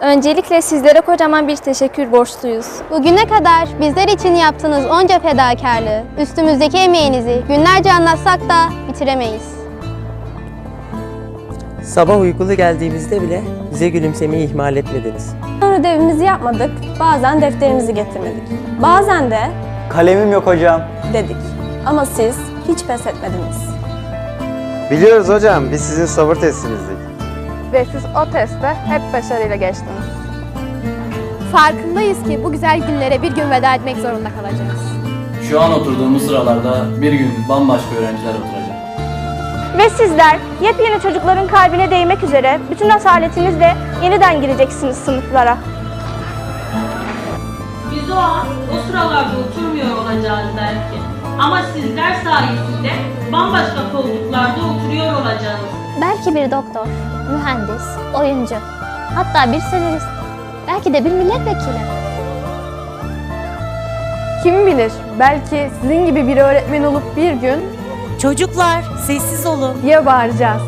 Öncelikle sizlere kocaman bir teşekkür borçluyuz. Bugüne kadar bizler için yaptığınız onca fedakarlığı, üstümüzdeki emeğinizi günlerce anlatsak da bitiremeyiz. Sabah uykulu geldiğimizde bile bize gülümsemeyi ihmal etmediniz. Ödevimizi yapmadık, bazen defterimizi getirmedik. Bazen de Kalemim yok hocam. dedik. Ama siz hiç pes etmediniz. Biliyoruz hocam, biz sizin sabır testinizdik. Ve siz o testte hep başarıyla geçtiniz. Farkındayız ki bu güzel günlere bir gün veda etmek zorunda kalacağız. Şu an oturduğumuz sıralarda bir gün bambaşka öğrenciler oturacak. Ve sizler yepyeni çocukların kalbine değmek üzere bütün asaletinizle yeniden gireceksiniz sınıflara. Biz o an o sıralarda oturmuyor olacağız belki. Ama sizler sayesinde bambaşka koltuklarda oturuyor olacağız. Belki bir doktor, mühendis, oyuncu, hatta bir senarist, belki de bir milletvekili. Kim bilir, belki sizin gibi bir öğretmen olup bir gün Çocuklar sessiz olun. diye bağıracağız.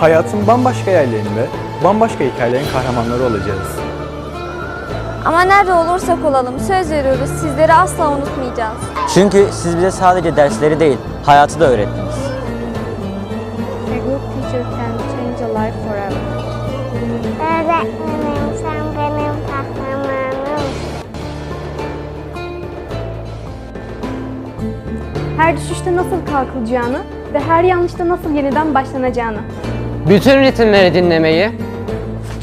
Hayatın bambaşka yerlerinde, bambaşka hikayelerin kahramanları olacağız. Ama nerede olursak olalım söz veriyoruz sizleri asla unutmayacağız. Çünkü siz bize sadece dersleri değil, hayatı da öğrettiniz. Öğretmenim sen benim kahramanım. Her düşüşte nasıl kalkılacağını ve her yanlışta nasıl yeniden başlanacağını. Bütün ritimleri dinlemeyi,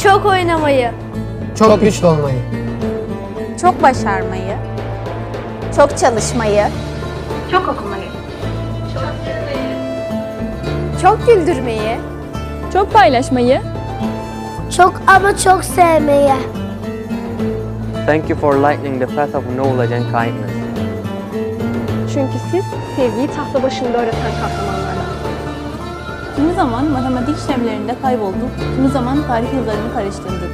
Çok oynamayı, çok güçlü olmayı, Çok başarmayı, çok çalışmayı, Çok okumayı. çok güldürmeyi, Çok paylaşmayı, Çok ama çok sevmeyi. Thank you for lightening the path of knowledge and kindness. Çünkü siz sevgiyi tahta başında öğreten kahramanlardan. kimi zaman matematik işlemlerinde kaybolduk, kimi zaman tarih yazarını karıştırdık.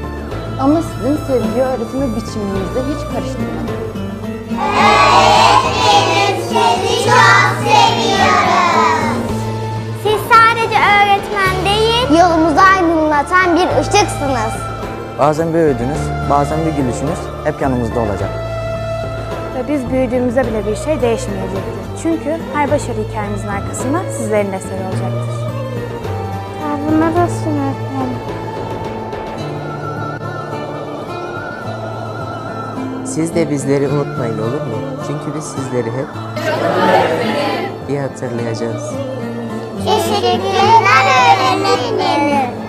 Ama sizin sevgi öğretimi biçiminizi hiç karıştırmadık. Aydınlatan bir ışıksınız. Bazen bir öğüdünüz, bazen bir gülüşünüz hep yanımızda olacak. Ve biz büyüdüğümüzde bile bir şey değişmeyecektir. Çünkü her başarı hikayemizin arkasında sizlerin desteği olacaktır. Buna da öğretmenim. Siz de bizleri unutmayın olur mu? Çünkü biz sizleri hep iyi hatırlayacağız. Teşekkürler öğretmenim.